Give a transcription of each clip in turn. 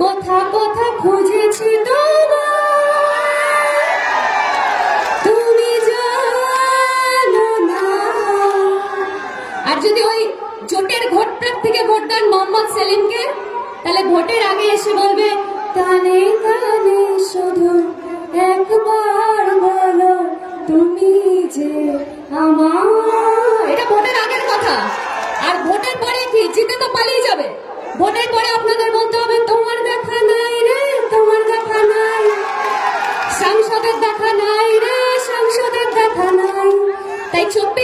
কোথা কোথা খুঁজেছি তুমি আর যদি ওই জোটের ভোট থেকে ভোট দেন মোহাম্মদ সেলিমকে, তাহলে ভোটের আগে এসে বলবে, কানে কানে শুধু একবার বলো তুমি যে আমার এটা ভোটের আগের কথা। আর ভোটের পরে কি? জিতে তো পালিয়ে যাবে। ভোটের পরে আপনাদের বলতে হবে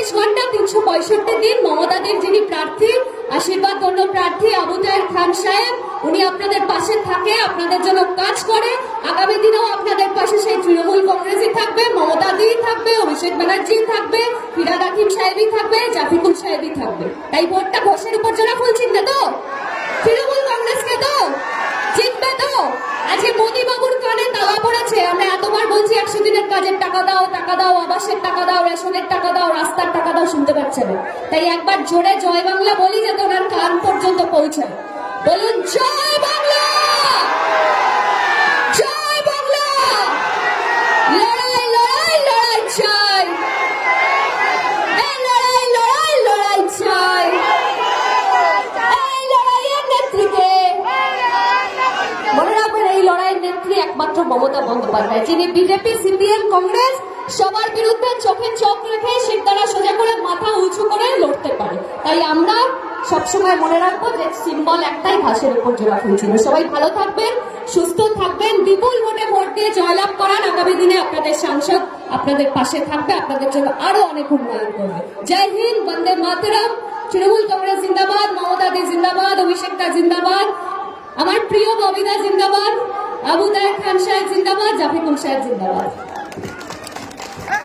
চব্বিশ ঘণ্টা তিনশো পঁয়ষট্টি দিন মমতাদের যিনি প্রার্থী, আশীর্বাদ অন্য প্রার্থী আবু তাহের খান সাহেব, উনি আপনাদের পাশে থাকে, আপনাদের জন্য কাজ করে। আগামী দিনেও আপনাদের পাশে সেই তৃণমূল কংগ্রেসই থাকবে, মমতা দি থাকবে, অভিষেক ব্যানার্জি থাকবে, ফিরাদ হাকিম সাহেবই থাকবে, জাফিকুল সাহেবই থাকবে। তাই ভোটটা ঘোষের উপর জোড়া কাজের টাকা দাও টাকা দাও, আবাসের টাকা দাও, রেশনের টাকা দাও, রাস্তার টাকা দাও, শুনতে পাচ্ছে না তাই একবার জোরে জয় বাংলা বলি যাতে ওনার কান পর্যন্ত পৌঁছায়। বলুন, জয় বাংলা! একমাত্র মমতা বন্দ্যোপাধ্যায়, যিনি বিজেপি, সিপিএম, কংগ্রেস সবার বিরুদ্ধে চোখে চোখ রেখে শিরদারা সোজা করে মাথা উঁচু করে লড়তে পারে। তাই আমরা সবসময় মনে রাখব যে সিম্বল একটাই ঘাসের উপর জোড়া ফুলছিল সবাই ভালো থাকবেন, সুস্থ থাকবেন, বিপুল ভোটে ভোট দিয়ে জয়লাভ করান আগামী দিনে আপনাদের সাংসদ আপনাদের পাশে থাকবে, আপনাদের জন্য আরও অনেক উন্নয়ন করবে। জয় হিন্দ, বন্দে মাতরম, তৃণমূল কংগ্রেস জিন্দাবাদ, মমতা দি জিন্দাবাদ, অভিষেক দা জিন্দাবাদ আমার প্রিয় ববিদা জিন্দাবাদ আবু তাহের খান সাহেব জিন্দাবাদ জাফিকুল সাহেব জিন্দাবাদ।